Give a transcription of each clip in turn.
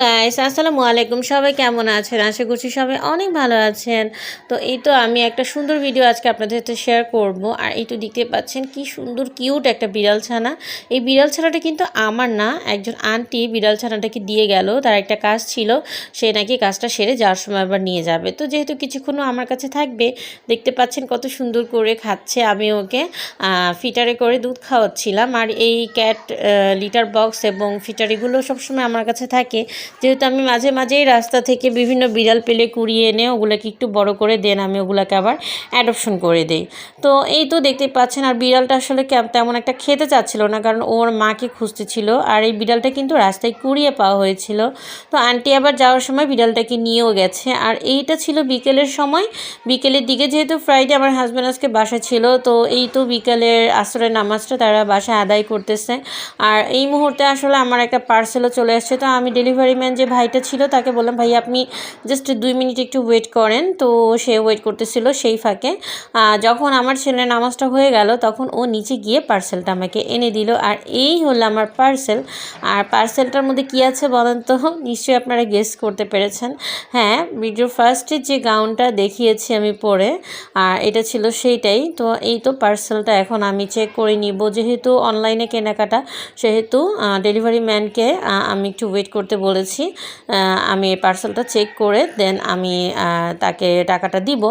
uh, guys আসসালামু আলাইকুম। সবাই কেমন আছেন? আশা করছি সবাই অনেক ভালো আছেন। তো এই তো আমি একটা সুন্দর ভিডিও আজকে আপনাদের সাথে শেয়ার করব। আর এই তো দেখতে পাচ্ছেন কি সুন্দর কিউট একটা বিড়াল ছানা। এই বিড়াল ছানাটা কিন্তু আমার না, একজন আন্টি বিড়াল ছানাটাকে দিয়ে গেল। তার একটা কাজ ছিল, সে নাকি কাজটা সেরে যাওয়ার সময় আবার নিয়ে যাবে। তো যেহেতু কিছুক্ষণও আমার কাছে থাকবে, দেখতে পাচ্ছেন কত সুন্দর করে খাচ্ছে। আমি ওকে ফিটারে করে দুধ খাওয়াচ্ছিলাম। আর এই ক্যাট লিটার বক্স এবং ফিটারিগুলো সবসময় আমার কাছে থাকে। যেহেতু আমি মাঝে মাঝেই রাস্তা থেকে বিভিন্ন বিড়াল পেলে কুড়িয়ে এনে ওগুলোকে একটু বড় করে দেন, আমি ওগুলোকে আবার অ্যাডপশন করে দিই। তো এই তো দেখতে পাচ্ছেন, আর বিড়ালটা আসলে তেমন একটা খেতে চাচ্ছিল না, কারণ ওর মাকে খুঁজতেছিল, আর এই বিড়ালটা কিন্তু রাস্তায় কুড়িয়ে পাওয়া হয়েছিল। তো আন্টি আবার যাওয়ার সময় বিড়ালটাকে নিয়েও গেছে, আর এইটা ছিল বিকেলের সময়। বিকেলের দিকে যেহেতু ফ্রাইডে আমার হাজব্যান্ড আজকে বাসা ছিল, তো এই তো বিকেলের আসরের নামাজটা তারা বাসায় আদায় করতেছে। আর এই মুহূর্তে আসলে আমার একটা পার্সেলও চলে আসছে, তো আমি ডেলিভারি ম্যান যে ভাইটা ছিল তাকে বললাম, ভাই, আপনি জাস্ট দুই মিনিট একটু ওয়েট করেন। তো সে ওয়েট করতেছিল সেই ফাঁকে। যখন আমার ছেলের নামাজটা হয়ে গেল, তখন ও নিচে গিয়ে পার্সেলটা আমাকে এনে দিল। আর এই হলো আমার পার্সেল আর পার্সেলটার মধ্যে কি আছে বলেন তো? নিশ্চয়ই আপনারা গেস করতে পেরেছেন। হ্যাঁ ভিডিও ফার্স্টের যে গাউনটা দেখিয়েছি আমি পরে, আর এটা ছিল সেইটাই। তো এই তো পার্সেলটা এখন আমি চেক করে নিব। যেহেতু অনলাইনে কেনাকাটা, সেহেতু ডেলিভারি ম্যানকে আমি একটু ওয়েট করতে বলেছি। আমি পার্সেলটা চেক করে দেন আমি তাকে টাকাটা দিব।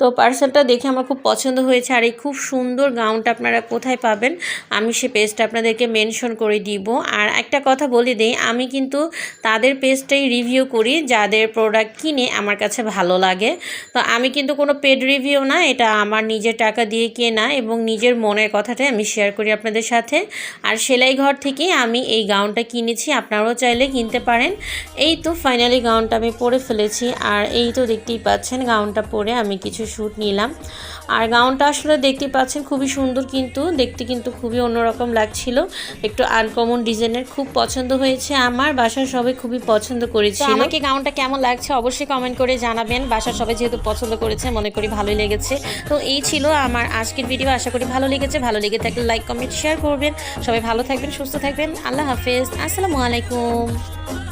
তো পার্সেলটা দেখে আমার খুব পছন্দ হয়েছে আর এই খুব সুন্দর গাউনটা আপনারা কোথায় পাবেন আমি সে পেজটা আপনাদেরকে মেনশন করে দিব। আর একটা কথা বলে দিই, আমি কিন্তু তাদের পেজটাই রিভিউ করি যাদের প্রোডাক্ট কিনে আমার কাছে ভালো লাগে। তো আমি কিন্তু কোনো পেড রিভিউ না, এটা আমার নিজের টাকা দিয়ে কেনা এবং নিজের মনের কথাটাই আমি শেয়ার করি আপনাদের সাথে। আর সেলাই ঘর থেকেই আমি এই গাউনটা কিনেছি, আপনারাও চাইলে কিনতে পারেন। এই তো ফাইনালি গাউনটা আমি পরে ফেলেছি আর এই তো দেখতেই পাচ্ছেন গাউনটা পরে আমি কিছু শ্যুট নিলাম। আর গাউনটা আসলে দেখতেই পাচ্ছেন খুবই সুন্দর কিন্তু দেখতে কিন্তু খুবই অন্যরকম লাগছিল। একটু আনকমন ডিজাইনের খুব পছন্দ হয়েছে আমার বাসার সবাই খুবই পছন্দ করেছে আমাকে গাউনটা কেমন লাগছে অবশ্যই কমেন্ট করে জানাবেন বাসার সবাই যেহেতু পছন্দ করেছে মনে করি ভালোই লেগেছে। তো এই ছিল আমার আজকের ভিডিও আশা করি ভালো লেগেছে ভালো লেগে থাকলে লাইক কমেন্ট শেয়ার করবেন। সবাই ভালো থাকবেন সুস্থ থাকবেন আল্লাহ হাফেজ আসসালামু আলাইকুম।